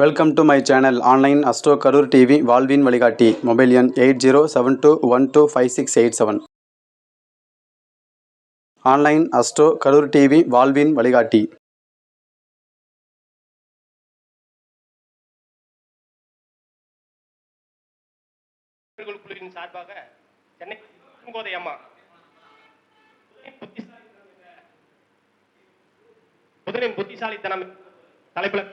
Welcome to my channel online astro Karur TV வாழ்வின் வழிகாட்டி mobile எண் eight zero seven two one two five six eight seven online astro Karur TV வாழ்வின் வழிகாட்டி சார்பாக சென்னை பூங்கோதை அம்மா புதனின் புத்திசாலித்தனம் தலைப்பில்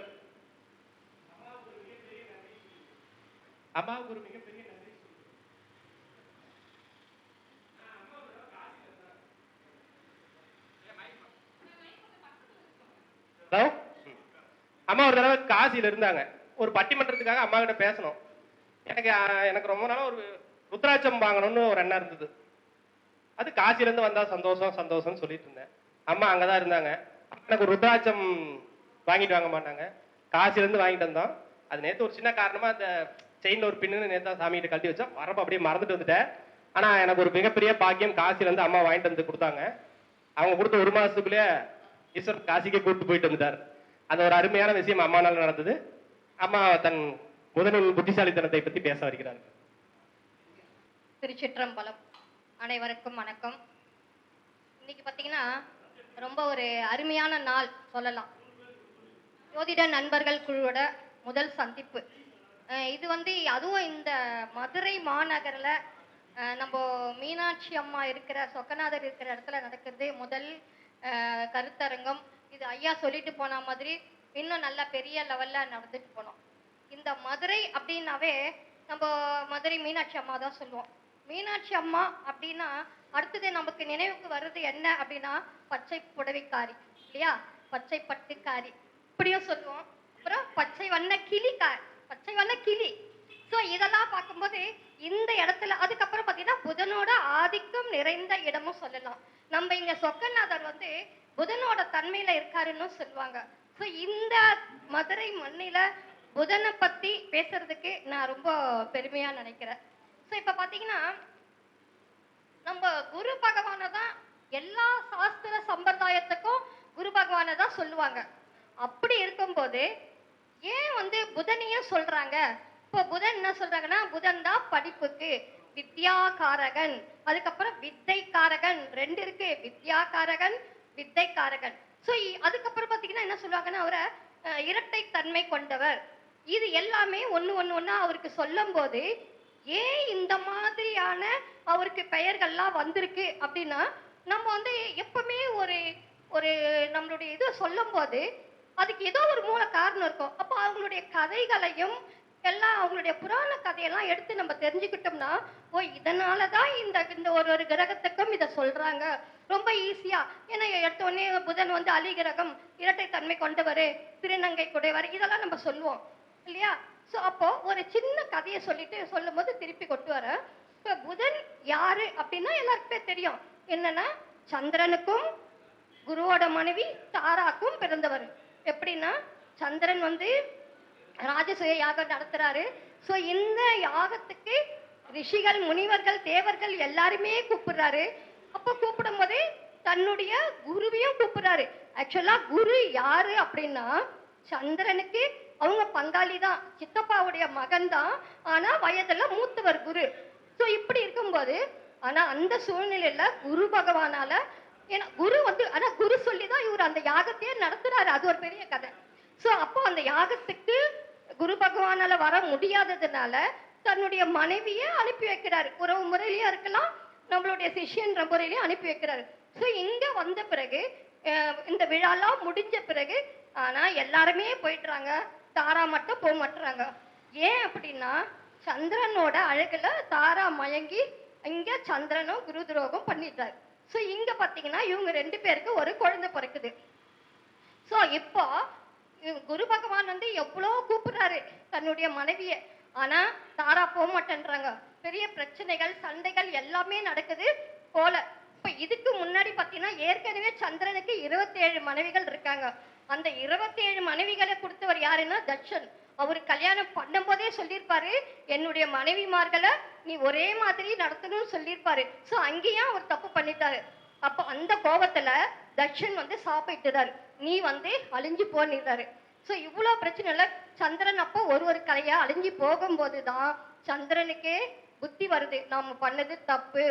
அம்மாவுக்கு ஒரு மிகப்பெரிய நன்றி ஹலோ? அம்மா ஒரு தடவை காசியில் இருந்தாங்க. ஒரு பட்டிமன்றத்துக்காக அம்மா கிட்ட பேசணும். எனக்கு எனக்கு ரொம்ப நாளாக ஒரு ருத்ராட்சம் வாங்கணும்னு ஒரு எண்ணம் இருந்தது. அது காசிலேருந்து வந்தால் சந்தோஷம் சந்தோஷம்னு சொல்லிட்டு இருந்தேன். அம்மா அங்கே தான் இருந்தாங்க. எனக்கு ருத்ராட்சம் வாங்கிட்டு வாங்க மாட்டாங்க. காசிலேருந்து வாங்கிட்டு வந்தோம். அது நேற்று ஒரு சின்ன காரணமாக அந்த செயின்ல ஒரு பின்னு நேத்தா சாமிகிட்ட கழட்டி வச்சா வரப்ப அப்படியே மறந்துட்டு வந்துட்டேன். ஆனா எனக்கு ஒரு மிகப்பெரிய பாக்கியம் காசில இருந்து அம்மா வாங்கிட்டு வந்து கொடுத்தாங்க. அவங்க கொடுத்த ஒரு மாசத்துக்குள்ளே ஈஸ்வரன் காசிக்கே கூப்பிட்டு போயிட்டு வந்துட்டார். அது ஒரு அருமையான விஷயம் அம்மானால நடந்தது. அம்மா தன் முதலில் புத்திசாலித்தனத்தை பத்தி பேச வருகிறார். திருச்சிற்றம்பலம். அனைவருக்கும் வணக்கம். இன்னைக்கு பார்த்தீங்கன்னா ரொம்ப ஒரு அருமையான நாள் சொல்லலாம். ஜோதிட நண்பர்கள் குழுவோட முதல் சந்திப்பு. இது வந்து அதுவும் இந்த மதுரை மாநகரில் நம்ம மீனாட்சி அம்மா இருக்கிற சொக்கநாதர் இருக்கிற இடத்துல நடக்கிறது முதல் கருத்தரங்கம். இது ஐயா சொல்லிட்டு போன மாதிரி இன்னும் நல்ல பெரிய லெவலில் நடந்துட்டு போனோம். இந்த மதுரை அப்படின்னாவே நம்ம மதுரை மீனாட்சி அம்மா தான் சொல்லுவோம். மீனாட்சி அம்மா அப்படின்னா அடுத்தது நமக்கு நினைவுக்கு வர்றது என்ன அப்படின்னா பச்சை புடவைக்காரி இல்லையா? பச்சை பட்டுக்காரி. இப்படியும் சொல்லுவோம். அப்புறம் பச்சை வண்ண கிளிக்காரி பச்சை வண்ண கிளி. ஸோ இதெல்லாம் பார்க்கும்போது இந்த இடத்துல அதுக்கப்புறம் பார்த்தீங்கன்னா புதனோட ஆதிக்கம் நிறைந்த இடமும் சொல்லலாம். நம்ம இங்க சொக்கநாதர் வந்து புதனோட தன்மையில இருக்காருன்னு சொல்லுவாங்க. ஸோ இந்த மதுரை மண்ணில புதனை பத்தி பேசுறதுக்கு நான் ரொம்ப பெருமையா நினைக்கிறேன். ஸோ இப்போ பார்த்தீங்கன்னா நம்ம குரு பகவானை தான் எல்லா சாஸ்திர சம்பிரதாயத்துக்கும் குரு பகவானை தான் சொல்லுவாங்க. அப்படி இருக்கும்போது ஏன் வந்து புதனையும் சொல்றாங்க? இப்போ புதன் என்ன சொல்றாங்கன்னா புதன் தான் படிப்புக்கு வித்யாகாரகன் அதுக்கப்புறம் வித்தைக்காரகன். ரெண்டு இருக்கு. வித்யாகாரகன் வித்தைக்காரகன். ஸோ அதுக்கப்புறம் பார்த்தீங்கன்னா என்ன சொல்லுவாங்கன்னா அவரை இரட்டை தன்மை கொண்டவர். இது எல்லாமே ஒன்று ஒன்று ஒன்றா அவருக்கு சொல்லும்போது ஏன் இந்த மாதிரியான அவருக்கு பெயர்கள்லாம் வந்திருக்கு அப்படின்னா நம்ம வந்து எப்பவுமே ஒரு ஒரு நம்மளுடைய இது சொல்லும்போது அதுக்கு ஏதோ ஒரு மூல காரணம் இருக்கும். அப்போ அவங்களுடைய கதைகளையும் எல்லாம் அவங்களுடைய புராண கதையெல்லாம் எடுத்து நம்ம தெரிஞ்சுக்கிட்டோம்னா ஓ இதனால தான் இந்த இந்த ஒரு ஒரு கிரகத்துக்கும் இதை சொல்கிறாங்க ரொம்ப ஈஸியாக ஏன்னா எடுத்தோடனே புதன் வந்து அலி கிரகம் இரட்டை தன்மை கொண்டவர் திருநங்கை குடைவர் இதெல்லாம் நம்ம சொல்லுவோம். இல்லையா? ஸோ அப்போது ஒரு சின்ன கதையை சொல்லிட்டு சொல்லும்போது திருப்பி கொண்டு வர. இப்போ புதன் யாரு அப்படின்னா எல்லாருக்குமே தெரியும். என்னன்னா சந்திரனுக்கும் குருவோட மனைவி தாராக்கும் பிறந்தவர். எப்படின்னா சந்திரன் வந்து ராஜசூய யாகம் நடத்துறாரு. ஸோ இந்த யாகத்துக்கு ரிஷிகள் முனிவர்கள் தேவர்கள் எல்லாருமே கூப்பிடுறாரு. அப்போ கூப்பிடும் போதே தன்னுடைய குருவையும் கூப்பிடுறாரு. ஆக்சுவலா குரு யாரு அப்படின்னா சந்திரனுக்கு அவங்க பங்காளி தான் சித்தப்பாவுடைய மகன் தான் ஆனா வயதுல மூத்தவர் குரு. ஸோ இப்படி இருக்கும்போது ஆனா அந்த சூழ்நிலையில குரு பகவானால ஏன்னா குரு வந்து ஆனா குரு சொல்லி தான் இவர் அந்த யாகத்தையே நடத்துறாரு. அது ஒரு பெரிய கதை. ஸோ அப்போ அந்த யாகத்துக்கு குரு பகவானால வர முடியாததுனால தன்னுடைய மனைவிய அனுப்பி வைக்கிறாரு. உறவு முறையிலயும் இருக்கலாம் நம்மளுடைய சிஷியன்ற முறையிலயும் அனுப்பி வைக்கிறாரு. ஸோ இங்க வந்த பிறகு இந்த விழாலாம் முடிஞ்ச பிறகு ஆனா எல்லாருமே போயிட்டுறாங்க தாரா மட்டும் போக மாட்டுறாங்க. ஏன் அப்படின்னா சந்திரனோட அழகுல தாரா மயங்கி இங்க சந்திரனும் குரு துரோகம் பண்ணிட்டாரு. ஸோ இங்க பார்த்தீங்கன்னா இவங்க ரெண்டு பேருக்கு ஒரு குழந்தை பிறக்குது. ஸோ இப்போ குரு பகவான் வந்து எவ்வளோ கூப்பிடுறாரு தன்னுடைய மனைவியை. ஆனால் தாரா போக மாட்டேன்றாங்க. பெரிய பிரச்சனைகள் சண்டைகள் எல்லாமே நடக்குது போல. இப்போ இதுக்கு முன்னாடி பார்த்தீங்கன்னா ஏற்கனவே சந்திரனுக்கு 27 மனைவிகள் இருக்காங்க. அந்த 27 மனைவிகளை கொடுத்தவர் யாருன்னா தட்சன் அவர் கல்யாணம் பண்ணும்போதே சொல்லியிருப்பாரு என்னுடைய மனைவிமார்களை நீ ஒரே மாதிரி நடத்தணும்னு சொல்லியிருப்பாரு. ஸோ அங்கேயும் அவர் தப்பு பண்ணிட்டாரு. அப்போ அந்த கோபத்துல தட்சன் வந்து சாப்பிட்டுறாரு நீ வந்து அழிஞ்சு போனிருந்தாரு ஸோ இவ்வளோ பிரச்சனை இல்லை. சந்திரன் அப்போ ஒரு ஒரு கலையா அழிஞ்சு போகும்போது தான் சந்திரனுக்கே புத்தி வருது. நாம் பண்ணது தப்பு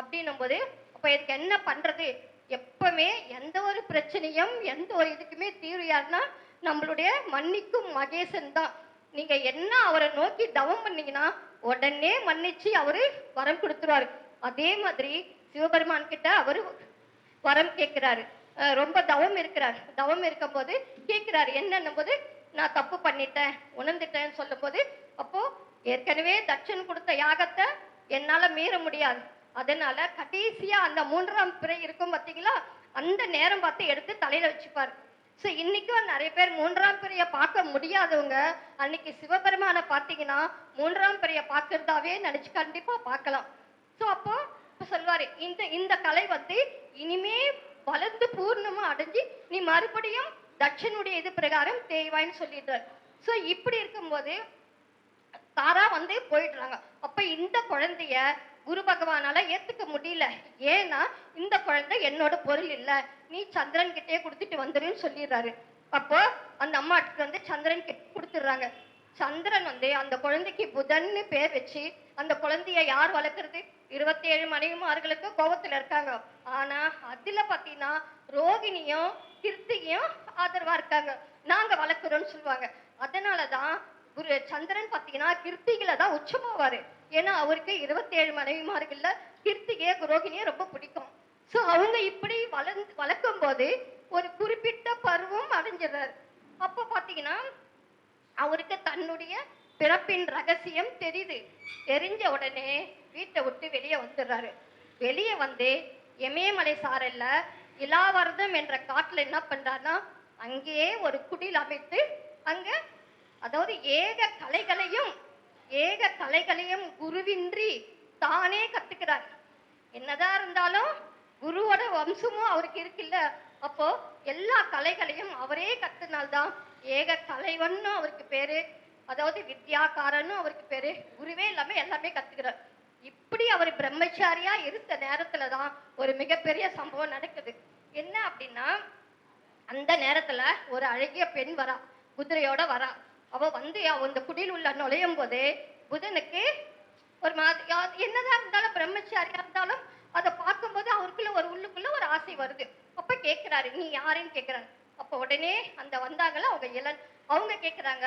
அப்படின்னும் போது அப்போ இதுக்கு என்ன பண்ணுறது எப்பவுமே எந்த ஒரு பிரச்சனையும் எந்த ஒரு இதுக்குமே தீர்வு யாருன்னா நம்மளுடைய மன்னிக்கும் மகேசன் தான். நீங்கள் என்ன அவரை நோக்கி தவம் பண்ணீங்கன்னா உடனே மன்னிச்சு அவரு வரம் கொடுத்துருவாரு. அதே மாதிரி சிவபெருமான் கிட்ட அவரு வரம் கேட்கிறாரு. ரொம்ப தவம் இருக்கிறார். தவம் இருக்கும்போது கேட்கிறாரு. என்னன்னும் போது நான் தப்பு பண்ணிட்டேன் உணர்ந்துட்டேன்னு சொல்லும்போது அப்போ ஏற்கனவே தட்சன் கொடுத்த யாகத்தை என்னால மீற முடியாது. அதனால கடைசியா அந்த மூன்றாம் பிறை இருக்கும் பார்த்தீங்களா அந்த நேரம் பார்த்து எடுத்து தலையில வச்சுப்பாரு. ஸோ இன்னைக்கும் நிறைய பேர் மூன்றாம் பிறையை பார்க்க முடியாதவங்க அன்னைக்கு சிவபெருமானை பார்த்தீங்கன்னா மூன்றாம் பிறையை பார்க்கறதாவே நினச்சி கண்டிப்பாக பார்க்கலாம். ஸோ அப்போ இப்போ சொல்வார் இந்த இந்த கலை வந்து இனிமே வளர்ந்து பூர்ணமாக அடைஞ்சு நீ மறுபடியும் தட்சனுடைய இது பிரகாரம் தேய்வாய்ன்னு சொல்லிடுறாரு ஸோ இப்படி இருக்கும்போது தாரா வந்து போயிடுறாங்க. அப்போ இந்த குழந்தைய குரு பகவானால ஏத்துக்க முடியல. ஏன்னா இந்த குழந்தை என்னோட பொருள் இல்ல. நீ சந்திரன் கிட்டே கொடுத்துட்டு வந்துருன்னு சொல்லிடுறாரு. அப்போ அந்த அம்மாட்டுக்கு வந்து சந்திரன் கிட்ட கொடுத்துடுறாங்க. சந்திரன் வந்து அந்த குழந்தைக்கு புதன்னு பேர் வச்சு அந்த குழந்தைய யார் வளர்க்கறது? இருபத்தி ஏழு மனைவிமார்களுக்கு கோபத்துல இருக்காங்க. ஆனா அதுல பாத்தீங்கன்னா ரோகிணியும் கிருத்தியும் ஆதரவா இருக்காங்க. நாங்க வளர்க்குறோம்னு சொல்லுவாங்க. அதனாலதான் குரு சந்திரன் பாத்தீங்கன்னா கிருத்திகளை தான் உச்சமாவாரு. ஏன்னா அவருக்கு இருபத்தேழு ஏழு மனைவிமார்கள்ல குரோகிணியை ரொம்ப பிடிக்கும். ஸோ அவங்க இப்படி வளர்ந்து வளர்க்கும் போது ஒரு குறிப்பிட்ட பருவம் அடைஞ்சிடுறாரு. அப்போ பார்த்தீங்கன்னா அவருக்கு தன்னுடைய பிறப்பின் ரகசியம் தெரியுது. தெரிஞ்ச உடனே வீட்டை விட்டு வெளியே வந்துடுறாரு. வெளியே வந்து எமயமலை சாரல்ல இலாவரதம் என்ற காட்டில் என்ன பண்ணுறாருன்னா அங்கேயே ஒரு குடில் அமைத்து அங்கே அதாவது ஏக கலைகளையும் ஏக கலைகளையும் குருவின்றி தானே கத்துக்கிறார். என்னதான் இருந்தாலும் குருவோட வம்சமும் அவருக்கு இருக்குல்ல. அப்போ எல்லா கலைகளையும் அவரே கத்துனால்தான் ஏக கலைவன்னு அவருக்கு பேரு. அதாவது வித்யாக்காரன்னு அவருக்கு பேரு. குருவே இல்லாம எல்லாமே கத்துக்கிறார். இப்படி அவர் பிரம்மச்சாரியா இருந்த நேரத்துல தான் ஒரு மிகப்பெரிய சம்பவம் நடக்குது. என்ன அப்படின்னா அந்த நேரத்துல ஒரு அழகிய பெண் வரா குதிரையோட வரா. அவ வந்து அந்த இந்த குடியில் உள்ள நுழையும் போதே புதனுக்கு ஒரு மாதிரி என்னதான் இருந்தாலும் பிரம்மச்சாரியா இருந்தாலும் அதை பார்க்கும்போது அவருக்குள்ள ஒரு உள்ளுக்குள்ள ஒரு ஆசை வருது. அப்ப கேட்கிறாரு நீ யாருன்னு? கேட்கிறாரு அப்ப உடனே அந்த வந்தாங்கள அவங்க இளன் அவங்க கேட்கிறாங்க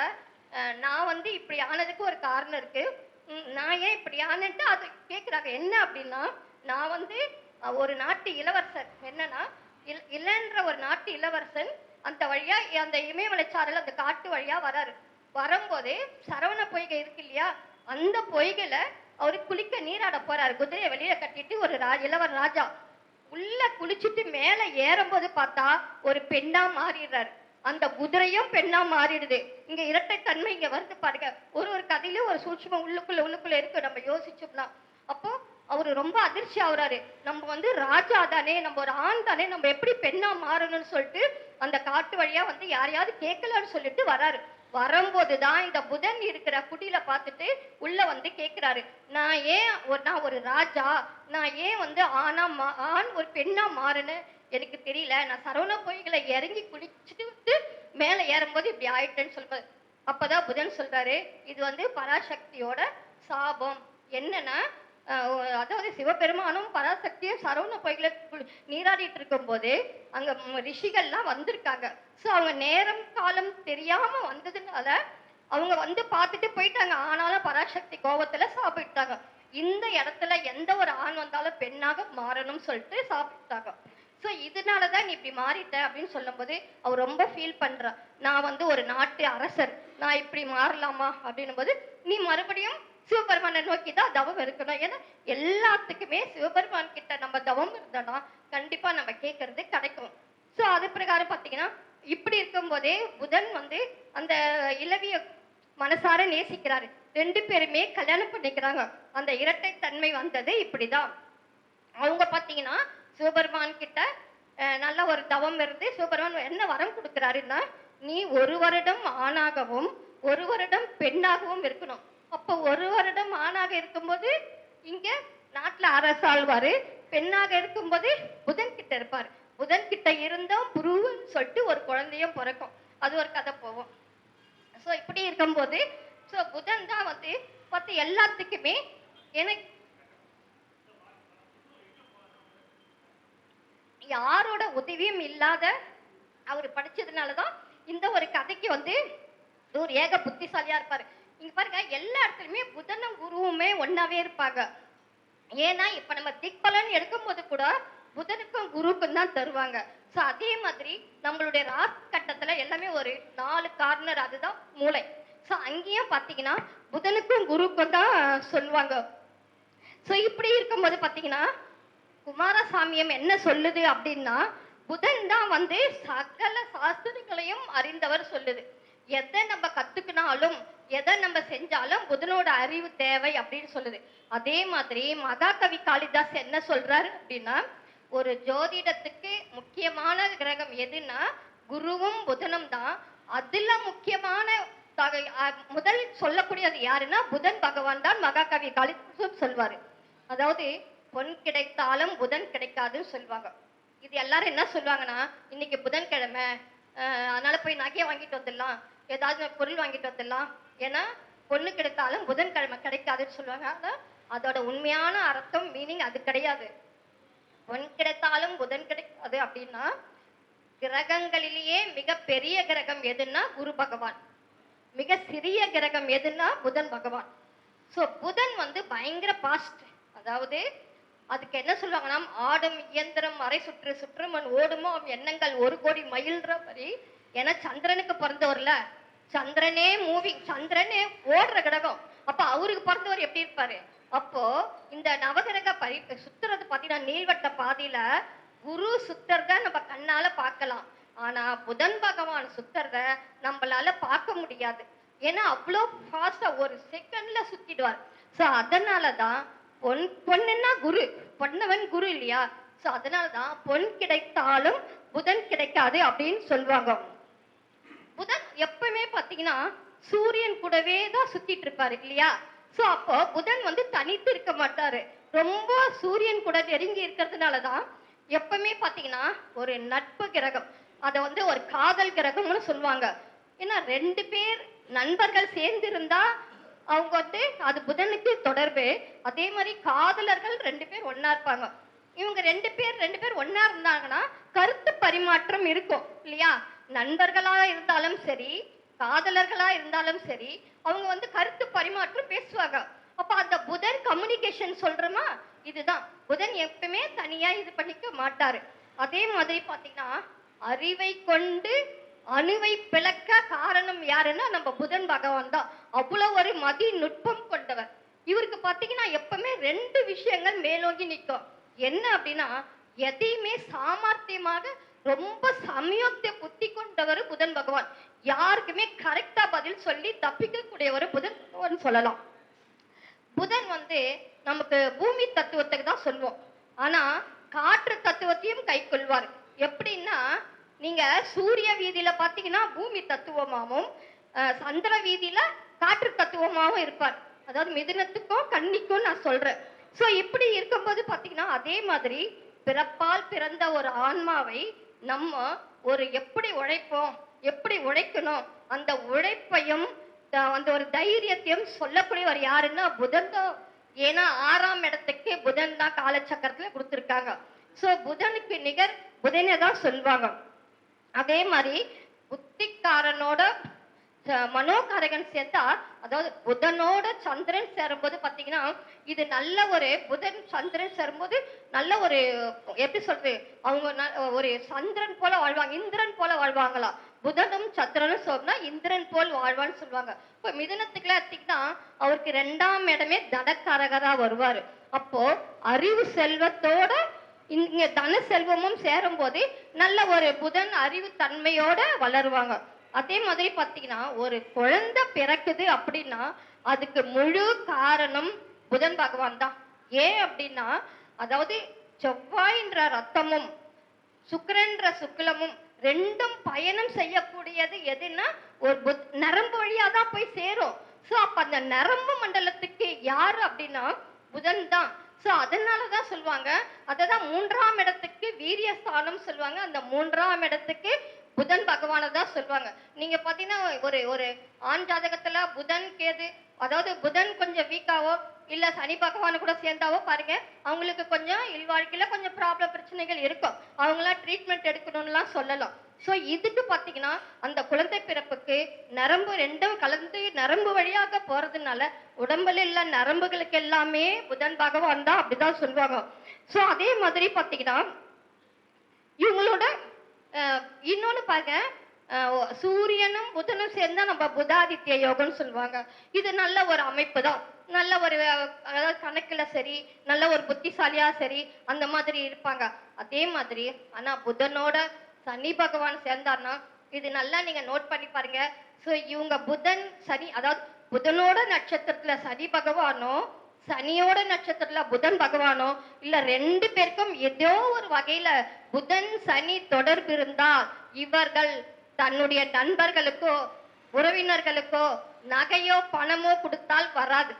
நான் வந்து இப்படி ஆனதுக்கு ஒரு காரணம் இருக்கு. நான் ஏன் இப்படி ஆனட்டு அது கேட்குறாங்க என்ன அப்படின்னா நான் வந்து ஒரு நாட்டு இளவரசர் என்னன்னா இல் இல்லைன்ற ஒரு நாட்டு இளவரசன் அந்த வழியா அந்த இமயமலைச்சாரல் அந்த காட்டு வழியா வராரு. வரும்போதே சரவண பொய்கை இருக்கு இல்லையா? அந்த பொய்கையில அவரு குளிக்க நீராட போறாரு. குதிரையை வெளியில கட்டிட்டு ஒரு ரா இளவர் ராஜா உள்ள குளிச்சுட்டு மேல ஏறும்போது பார்த்தா ஒரு பெண்ணா மாறிடுறாரு. அந்த குதிரையும் பெண்ணா மாறிடுது. இங்க இரட்டை தன்மை இங்க வருது பாருங்க. ஒரு ஒரு கதையிலும் ஒரு சூட்சுமம் உள்ளுக்குள்ள உள்ளுக்குள்ள இருக்கு. நம்ம யோசிச்சோம்னா. அப்போ அவரு ரொம்ப அதிர்ச்சி ஆகுறாரு. நம்ம வந்து ராஜா தானே நம்ம ஒரு ஆண் தானே நம்ம எப்படி பெண்ணா மாறணும்னு சொல்லிட்டு அந்த காட்டு வழியா வந்து யாரையாவது கேட்கலன்னு சொல்லிட்டு வராரு. வரும்போது தான் இந்த புதன் இருக்கிற குடியில பார்த்துட்டு உள்ள வந்து கேட்கிறாரு நான் ஏன் ஒரு நான் ஒரு ராஜா நான் ஏன் வந்து ஆனா மா- ஆண் ஒரு பெண்ணா மாறுன்னு எனக்கு தெரியல. நான் சரவண கோயில்களை இறங்கி குளிச்சுட்டு விட்டு மேல ஏறும்போது இப்படி ஆயிட்டேன்னு சொல்றாரு அப்பதான் புதன் சொல்றாரு இது வந்து பராசக்தியோட சாபம். என்னன்னா அதாவது சிவபெருமானும் பராசக்தியும் சரவண பொய்களை நீராடிட்டு இருக்கும் போதே அங்க ரிஷிகள்லாம் வந்திருக்காங்க. ஸோ அவங்க நேரம் காலம் தெரியாம வந்ததுனால அவங்க வந்து பார்த்துட்டு போயிட்டாங்க. ஆனாலும் பராசக்தி கோபத்துல சாப்பிட்டாங்க. இந்த இடத்துல எந்த ஒரு ஆண் வந்தாலும் பெண்ணாக மாறணும்னு சொல்லிட்டு சாப்பிட்டாங்க. ஸோ இதனால தான் நீ இப்படி மாறிட்ட அப்படின்னு சொல்லும்போது அவர் ரொம்ப ஃபீல் பண்ணுறா நான் வந்து ஒரு நாட்டு அரசர். நான் இப்படி மாறலாமா? அப்படின்னும் போது நீ மறுபடியும் சிவபெருமானை நோக்கி தான் தவம் இருக்கணும். ஏன்னா எல்லாத்துக்குமே சிவபெருமான் கிட்ட நம்ம தவம் இருந்தோம்னா கண்டிப்பா நம்ம கேட்கறது கிடைக்கும். ஸோ அது பிரகாரம் பார்த்தீங்கன்னா இப்படி இருக்கும்போதே புதன் வந்து அந்த இளவிய மனசார நேசிக்கிறாரு. ரெண்டு பேருமே கல்யாணம் பண்ணிக்கிறாங்க. அந்த இரட்டை தன்மை வந்தது இப்படிதான். அவங்க பார்த்தீங்கன்னா சிவபெருமான் கிட்ட நல்ல ஒரு தவம் இருந்து சிவபெருமான் என்ன வரம் கொடுக்குறாருன்னா நீ ஒரு வருடம் ஆணாகவும் ஒரு வருடம் பெண்ணாகவும் இருக்கணும். அப்போ ஒரு வருடம் ஆணாக இருக்கும்போது இங்க நாட்டுல அரசாழ்வாரு பெண்ணாக இருக்கும்போது புதன் கிட்ட இருப்பாரு. புதன் கிட்ட இருந்தும் புருவன்னு சொல்லிட்டு ஒரு குழந்தையும் பிறக்கும். அது ஒரு கதை போகும். ஸோ இப்படி இருக்கும்போது ஸோ புதன் தான் வந்து பார்த்து எல்லாத்துக்குமே எனக்கு யாரோட உதவியும் இல்லாத அவர் படிச்சதுனால தான் இந்த ஒரு கதைக்கு வந்து ஒரு ஏக புத்திசாலியா இருப்பாரு. இங்க பாருங்க எல்லா இடத்துலயுமே புதனும் குருவுமே ஒன்னாவே இருப்பாங்க. ஏன்னா இப்ப நம்ம திக்பலன் எடுக்கும்போது கூட புதனுக்கும் குருவுக்கும் தான் தருவாங்க. ஸோ அதே மாதிரி நம்மளுடைய ராஸ் கட்டத்துல எல்லாமே ஒரு நாலு கார்னர் அதுதான் மூளை. ஸோ அங்கேயும் பார்த்தீங்கன்னா புதனுக்கும் குருவுக்கும் தான் சொல்லுவாங்க. ஸோ இப்படி இருக்கும்போது பார்த்தீங்கன்னா குமாரசாமியம் என்ன சொல்லுது அப்படின்னா புதன் தான் வந்து சகல சாஸ்திரங்களையும் அறிந்தவர் சொல்லுது. எதை நம்ம கத்துக்கினாலும் எதை நம்ம செஞ்சாலும் புதனோட அறிவு தேவை அப்படின்னு சொல்லுது. அதே மாதிரி மகாகவி காளிதாஸ் என்ன சொல்றாரு அப்படின்னா ஒரு ஜோதிடத்துக்கு முக்கியமான கிரகம் எதுன்னா குருவும் புதனும் தான். அதுல முக்கியமான தக- முதல் சொல்லக்கூடியது யாருன்னா புதன் பகவான் தான் மகாகவி காளிதாசும் சொல்வாரு. அதாவது பொன் கிடைத்தாலும் புதன் கிடைக்காதுன்னு சொல்லுவாங்க இது எல்லாரும் என்ன சொல்லுவாங்கன்னா இன்னைக்கு புதன்கிழமை அதனால போய் நகையை வாங்கிட்டு வந்துடலாம். ஏதாவது பொருள் வாங்கிட்டு வந்துடலாம். ஏன்னா பொண்ணு கிடைத்தாலும் புதன்கிழமை கிடைக்காதுன்னு சொல்லுவாங்க. ஆனா அதோட உண்மையான அர்த்தம் மீனிங் அது கிடையாது. பொன் கிடைத்தாலும் புதன் கிடைக்காது அப்படின்னா கிரகங்களிலேயே மிக பெரிய கிரகம் எதுன்னா குரு பகவான். மிக சிறிய கிரகம் எதுன்னா புதன் பகவான். ஸோ புதன் வந்து பயங்கர பாஸ்ட் அதாவது அதுக்கு என்ன சொல்லுவாங்கன்னா ஆடும் இயந்திரம் அரை சுற்று சுற்றுமன் ஓடுமோ அவன் எண்ணங்கள் ஒரு கோடி மைல்ன்ற மாதிரி ஏன்னா சந்திரனுக்கு பிறந்தவர்ல. சந்திரனே மூவிங் சந்திரனே ஓடுற கிரகம். அப்ப அவருக்கு பிறந்தவர் எப்படி இருப்பாரு? அப்போ இந்த நவகிரக பரி சுத்துறது பாத்தீங்கன்னா நீள்வட்ட பாதையில குரு சுத்துறத நம்ம கண்ணால பார்க்கலாம். ஆனா புதன் பகவான் சுத்தரத நம்மளால பார்க்க முடியாது. ஏன்னா அவ்வளோ ஃபாஸ்டா ஒரு செகண்ட்ல சுத்திடுவார். ஸோ அதனால தான் பொன் பொண்ணுன்னா குரு. பொன்னவன் குரு இல்லையா? ஸோ அதனால தான் பொன் கிடைத்தாலும் புதன் கிடைக்காது அப்படின்னு சொல்லுவாங்க. புதன் எப்பவுமே பார்த்தீங்கன்னா சூரியன் கூடவே தான் சுத்திட்டு இருப்பாரு இல்லையா? ஸோ அப்போ புதன் வந்து தனித்து இருக்க மாட்டாரு. ரொம்ப சூரியன் கூட நெருங்கி இருக்கிறதுனால தான் எப்பவுமே பார்த்தீங்கன்னா ஒரு நட்பு கிரகம் அதை வந்து ஒரு காதல் கிரகம்னு சொல்லுவாங்க. ஏன்னா ரெண்டு பேர் நண்பர்கள் சேர்ந்து இருந்தா அவங்க வந்து அது புதனுக்கு தொடர்பு. அதே மாதிரி காதலர்கள் ரெண்டு பேர் ஒன்னா இருப்பாங்க. இவங்க ரெண்டு பேர் ரெண்டு பேர் ஒன்னா இருந்தாங்கன்னா கருத்து பரிமாற்றம் இருக்கும் இல்லையா? நண்பர்களா இருந்தாலும் சரி காதலர்களா இருந்தாலும் சரி அவங்க வந்து கருத்து பரிமாற்றம் பேசுவாங்க. அப்ப அந்த புதன் கம்யூனிகேஷன் சொல்றோமா? இதுதான். புதன் எப்பவுமே தனியா இது பண்ணிக்க மாட்டாரு. அதே மாதிரி பாத்தீங்கன்னா அறிவை கொண்டு அணுவை பிளக்க காரணம் யாருன்னா நம்ம புதன் பகவான் தான். அவ்வளவு ஒரு மதி நுட்பம் கொண்டவர். இவருக்கு பாத்தீங்கன்னா எப்பவுமே ரெண்டு விஷயங்கள் மேலோங்கி நிற்கும். என்ன அப்படின்னா எதையுமே சாமர்த்தியமாக ரொம்ப சமயத்தை புத்தி கொண்டவர் புதன் பகவான். யாருக்குமே கரெக்டா பதில் சொல்லி தப்பிக்கக்கூடியவர் புதன் பகவான் சொல்லலாம். புதன் வந்து நமக்கு பூமி தத்துவத்துக்கு தான் சொல்லுவோம். ஆனா காற்று தத்துவத்தையும் கை கொள்வார். எப்படின்னா நீங்க சூரிய வீதியில பாத்தீங்கன்னா பூமி தத்துவமாகவும் சந்திர வீதியில காற்று தத்துவமாகவும் இருப்பார். அதாவது மிதுனத்துக்கும் கன்னிக்கும் நான் சொல்றேன். சோ இப்படி இருக்கும்போது பாத்தீங்கன்னா அதே மாதிரி பிறப்பால் பிறந்த ஒரு ஆன்மாவை நம்ம ஒரு எப்படி உழைப்போம் எப்படி உழைக்கணும் அந்த உழைப்பையும் த- அந்த ஒரு தைரியத்தையும் சொல்லக்கூடியவர் யாருன்னா புதன் தான். ஏன்னா ஆறாம் இடத்துக்கு புதன் தான் காலச்சக்கரத்துல கொடுத்துருக்காங்க. சோ புதனுக்கு நிகர் புதனை தான் சொல்லுவாங்க அதே மாதிரி புத்திக்காரனோட மனோகாரகன் சேர்த்தா அதாவது புதனோட சந்திரன் சேரும்போது பாத்தீங்கன்னா இது நல்ல ஒரு புதன் சந்திரன் சேரும்போது நல்ல ஒரு எப்படி சொல்றது அவங்க ஒரு சந்திரன் போல வாழ்வாங்க இந்திரன் போல வாழ்வாங்களா? புதனும் சந்திரனும் சொன்னா இந்திரன் போல் வாழ்வான்னு சொல்லுவாங்க. இப்போ மிதனத்துக்குள்ள எடுத்தீங்கன்னா அவருக்கு ரெண்டாம் இடமே தனக்காரகரா வருவாரு. அப்போ அறிவு செல்வத்தோட இங்க தன செல்வமும் சேரும் போது நல்ல ஒரு புதன் அறிவு தன்மையோட வளருவாங்க. அதே மாதிரி பார்த்தீங்கன்னா ஒரு குழந்தை பிறக்குது அப்படின்னா அதுக்கு முழு காரணம் புதன் பகவான் தான். ஏன் அப்படின்னா அதாவது செவ்வாயின்ற ரத்தமும் சுக்கரன்ற சுக்கிலமும் ரெண்டும் பயணம் செய்யக்கூடியது எதுன்னா ஒரு புத் நரம்பு வழியா தான் போய் சேரும். ஸோ அப்ப அந்த நரம்பு மண்டலத்துக்கு யார் அப்படின்னா புதன் தான். ஸோ அதனால தான் சொல்லுவாங்க. அததான் மூன்றாம் இடத்துக்கு வீரியஸ்தானம் சொல்லுவாங்க. அந்த மூன்றாம் இடத்துக்கு புதன் பகவானை தான் சொல்லுவாங்க. நீங்க பாத்தீங்கன்னா ஒரு ஒரு ஆண் ஜாதகத்துல புதன் கேது அதாவது புதன் கொஞ்சம் வீக்காவோ இல்ல சனி பகவான் கூட சேர்ந்தாவோ பாருங்க அவங்களுக்கு கொஞ்சம் இல்வாழ்க்கையில கொஞ்சம் ப்ராப்ளம் பிரச்சனைகள் இருக்கும். அவங்களாம் ட்ரீட்மெண்ட் எடுக்கணும்லாம் சொல்லலாம். ஸோ இதுக்கு பார்த்தீங்கன்னா அந்த குழந்தை பிறப்புக்கு நரம்பு ரெண்டும் கலந்து நரம்பு வழியாக போறதுனால உடம்புல உள்ள நரம்புகளுக்கு எல்லாமே புதன் பகவான் தான் அப்படிதான் சொல்லுவாங்க. ஸோ அதே மாதிரி பார்த்தீங்கன்னா இவங்களோட இன்னொன்று பாருங்க. சூரியனும் புதனும் சேர்ந்தா நம்ம புதாதித்ய யோகம்னு சொல்லுவாங்க. இது நல்ல ஒரு அமைப்பு தான். நல்ல ஒரு அதாவது கணக்குல சரி நல்ல ஒரு புத்திசாலியா சரி அந்த மாதிரி இருப்பாங்க. அதே மாதிரி ஆனா புதனோட சனி பகவான் சேர்ந்தார்னா இது நல்லா நீங்க நோட் பண்ணி பாருங்க. ஸோ இவங்க புதன் சனி அதாவது புதனோட நட்சத்திரத்துல சனி பகவானோ சனியோட நட்சத்திரத்துல புதன் பகவானோ இல்ல ரெண்டு பேருக்கும் ஏதோ ஒரு வகையில புதன் சனி தொடர்பு இருந்தால் இவர்கள் தன்னுடைய நண்பர்களுக்கோ உறவினர்களுக்கோ நகையோ பணமோ கொடுத்தால் வராது.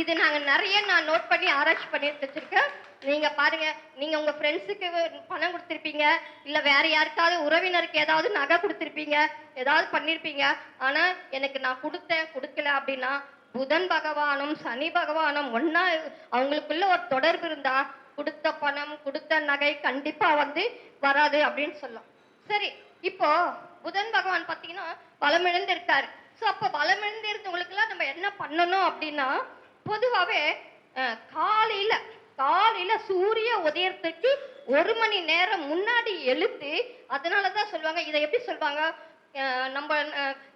இது நாங்க நிறைய நான் நோட் பண்ணி ஆராய்ச்சி பண்ணி வச்சிருக்கேன். நீங்க பாருங்க நீங்க உங்க ஃப்ரெண்ட்ஸுக்கு பணம் கொடுத்துருப்பீங்க இல்ல வேற யாருக்காவது உறவினருக்கு ஏதாவது நகை கொடுத்துருப்பீங்க ஏதாவது பண்ணிருப்பீங்க. ஆனா எனக்கு நான் கொடுத்தேன் கொடுக்கல அப்படின்னா புதன் பகவானும் சனி பகவானும் ஒன்னா அவங்களுக்குள்ள ஒரு தொடர்பு இருந்தா கொடுத்த பணம் கொடுத்த நகை கண்டிப்பா வந்து வராது அப்படின்னு சொல்லலாம். சரி இப்போ புதன் பகவான் பாத்தீங்கன்னா பலமிழந்து இருக்காரு ஸோ அப்போ பலமிழந்து இருந்தவங்களுக்குலாம் நம்ம என்ன பண்ணணும் அப்படின்னா பொதுவாகவே காலையில காலையில சூரிய உதயத்துக்கு ஒரு மணி நேரம் முன்னாடி எழுத்து அதனாலதான் சொல்லுவாங்க இதை எப்படி சொல்லுவாங்க நம்ம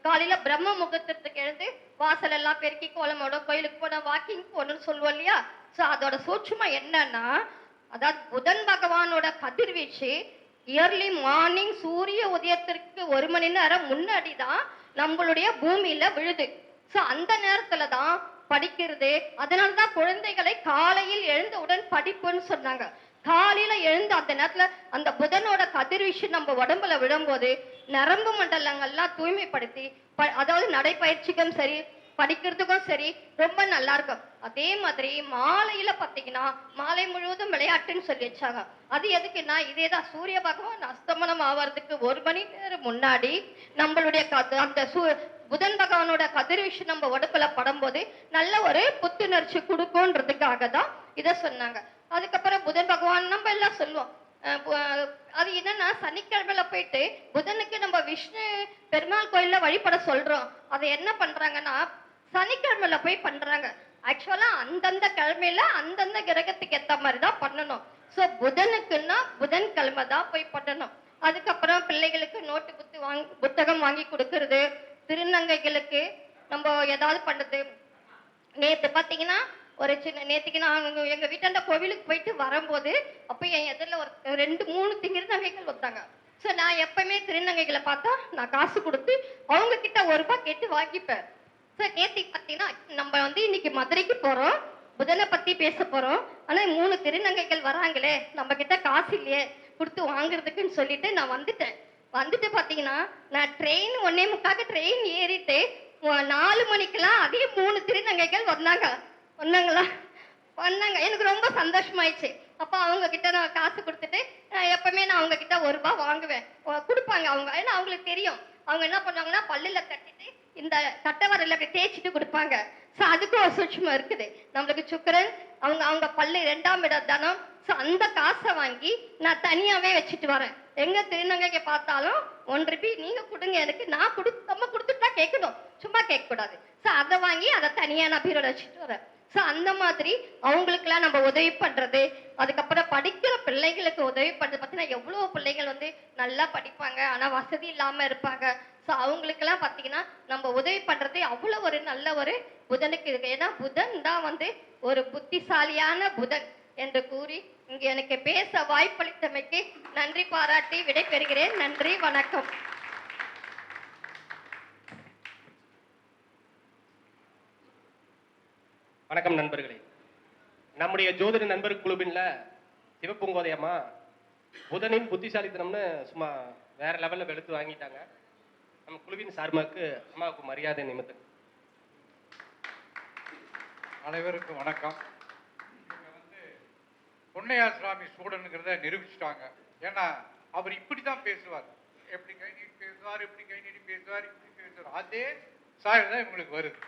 காலையில பிரம்ம முகூர்த்தத்துக்கு எழுந்து வாசல் எல்லாம் பெருக்கி கோலமோட கோயிலுக்கு போன வாக்கிங் போகணும்னு சொல்லுவோம் இல்லையா? ஸோ அதோட சூட்சமா என்னன்னா அதாவது புதன் பகவானோட கதிர்வீச்சு இயர்லி மார்னிங் சூரிய உதயத்திற்கு ஒரு மணி நேரம் முன்னாடி தான் நம்மளுடைய பூமியில விழுது. ஸோ அந்த நேரத்துல தான் படிக்கிறது. அதனால தான் குழந்தைகளை காலையில் எழுந்தவுடன் படிப்புன்னு சொன்னாங்க. காலையில எழுந்து அந்த நேரத்துல அந்த புதனோட கதிர்வீச்சு நம்ம உடம்புல விழும்போது நரம்பு மண்டலங்கள்லாம் தூய்மைப்படுத்தி ப- அதாவது நடைப்பயிற்சிக்கும் சரி படிக்கிறதுக்கும் சரி ரொம்ப நல்லா இருக்கும் அதே மாதிரி மாலையில பாத்தீங்கன்னா மாலை முழுவதும் விளையாட்டுன்னு சொல்லி வச்சாங்க. அது எதுக்குன்னா இதே தான் சூரிய பகவான் அஸ்தமனம் ஆவறதுக்கு ஒரு மணி நேரம் முன்னாடி நம்மளுடைய கத- அந்த சூ புதன் பகவானோட கதிர்வீச்சு நம்ம உடம்புல படும்போது நல்ல ஒரு புத்துணர்ச்சி கொடுக்கும்ன்றதுக்காக தான் இதை சொன்னாங்க. அதுக்கப்புறம் புதன் பகவான் நம்ம எல்லாம் சொல்லுவோம் அது என்னன்னா சனிக்கிழமையில போயிட்டு புதனுக்கு நம்ம விஷ்ணு பெருமாள் கோயில்ல வழிபட சொல்றோம். அதை என்ன பண்றாங்கன்னா சனிக்கிழமையில போய் பண்றாங்க. ஆக்சுவலா அந்தந்த கிழமையில அந்தந்த கிரகத்துக்கு ஏத்த மாதிரி தான் பண்ணணும். ஸோ புதனுக்குன்னா புதன் கிழமை தான் போய் பண்ணணும். அதுக்கப்புறம் பிள்ளைகளுக்கு நோட்டு புத்து வாங்கி புத்தகம் வாங்கி கொடுக்கறது. திருநங்கைகளுக்கு நம்ம ஏதாவது பண்றது. நேத்து பாத்தீங்கன்னா ஒரு சின்ன நேத்துக்கு நான் எங்கள் எங்க வீட்டாண்ட கோவிலுக்கு போயிட்டு வரும்போது அப்போ என் எதிரில் ஒரு ரெண்டு மூணு திருநங்கைகள் வந்தாங்க. ஸோ நான் எப்பவுமே திருநங்கைகளை பார்த்தா நான் காசு கொடுத்து அவங்க கிட்ட ஒரு ரூபாய் கேட்டு வாங்கிப்பேன். ஸோ நேத்திக்கு பார்த்தீங்கன்னா நம்ம வந்து இன்னைக்கு மதுரைக்கு போறோம் புதனை பத்தி பேச போறோம் ஆனா மூணு திருநங்கைகள் வராங்களே நம்ம கிட்ட காசு இல்லையே கொடுத்து வாங்குறதுக்குன்னு சொல்லிட்டு நான் வந்துட்டேன். வந்துட்டு பார்த்தீங்கன்னா நான் ட்ரெயின் ஒன்னே முக்காக ட்ரெயின் ஏறிட்டு நாலு மணிக்கெல்லாம் அதே மூணு திருநங்கைகள் வந்தாங்க. பண்ணாங்களா? பண்ணாங்க எனக்கு ரொம்ப சந்தோஷமாயிடுச்சு. அப்போ அவங்க கிட்ட நான் காசு கொடுத்துட்டு நான் எப்பவுமே நான் அவங்க கிட்ட ஒரு ரூபாய் வாங்குவேன். கொடுப்பாங்க அவங்க. ஏன்னா அவங்களுக்கு தெரியும். அவங்க என்ன பண்ணுவாங்கன்னா பல்லுல தட்டிட்டு இந்த கட்டை வரல அப்படி தேய்ச்சிட்டு கொடுப்பாங்க. ஸோ அதுக்கும் ஒரு சூட்சமம் இருக்குது. நம்மளுக்கு சுக்கரன் அவங்க அவங்க பல்லு ரெண்டாம் இடம் தனம். ஸோ அந்த காசை வாங்கி நான் தனியாகவே வச்சுட்டு வரேன். எங்கே திருநங்கைக்கு பார்த்தாலும் ஒன் ருபி நீங்கள் கொடுங்க எனக்கு. நான் கொடு நம்ம கொடுத்துட்டா கேட்கணும். சும்மா கேட்கக்கூடாது. ஸோ அதை வாங்கி அதை தனியாக நான் பீரோட வச்சுட்டு வரேன். ஸோ அந்த மாதிரி அவங்களுக்குலாம் நம்ம உதவி பண்ணுறது அதுக்கப்புறம் படிக்கிற பிள்ளைகளுக்கு உதவி பண்ணுறது பார்த்தீங்கன்னா எவ்வளோ பிள்ளைகள் வந்து நல்லா படிப்பாங்க ஆனால் வசதி இல்லாமல் இருப்பாங்க. ஸோ அவங்களுக்கெல்லாம் பார்த்தீங்கன்னா நம்ம உதவி பண்ணுறது அவ்வளோ ஒரு நல்ல ஒரு புதனுக்கு இருக்கு. ஏன்னா புதன் தான் வந்து ஒரு புத்திசாலியான புதன் என்று கூறி இங்கே எனக்கு பேச வாய்ப்பளித்தமைக்கு நன்றி பாராட்டி விடைபெறுகிறேன். நன்றி வணக்கம். வணக்கம் நண்பர்களே. நம்முடைய ஜோதிட நண்பர் குழுவின்ல சிவப்புங்கோதையம்மா புதனின் புத்திசாலித்தனம்னு சும்மா வேற லெவல்ல வெளுத்து வாங்கிட்டாங்க. நம்ம குழுவின் சார்பாக்கு அம்மாவுக்கு மரியாதை நிமித்தம். அனைவருக்கும் வணக்கம். இவங்க வந்து பொன்னையா சுவாமி சூடனுங்கிறத நிரூபிச்சிட்டாங்க. ஏன்னா அவர் இப்படி தான் பேசுவார். எப்படி கை நீட்டி பேசுவார் இப்படி கை நீட்டி பேசுவார் இப்படி பேசுவார். அதே சாயல் தான் இவங்களுக்கு வருது.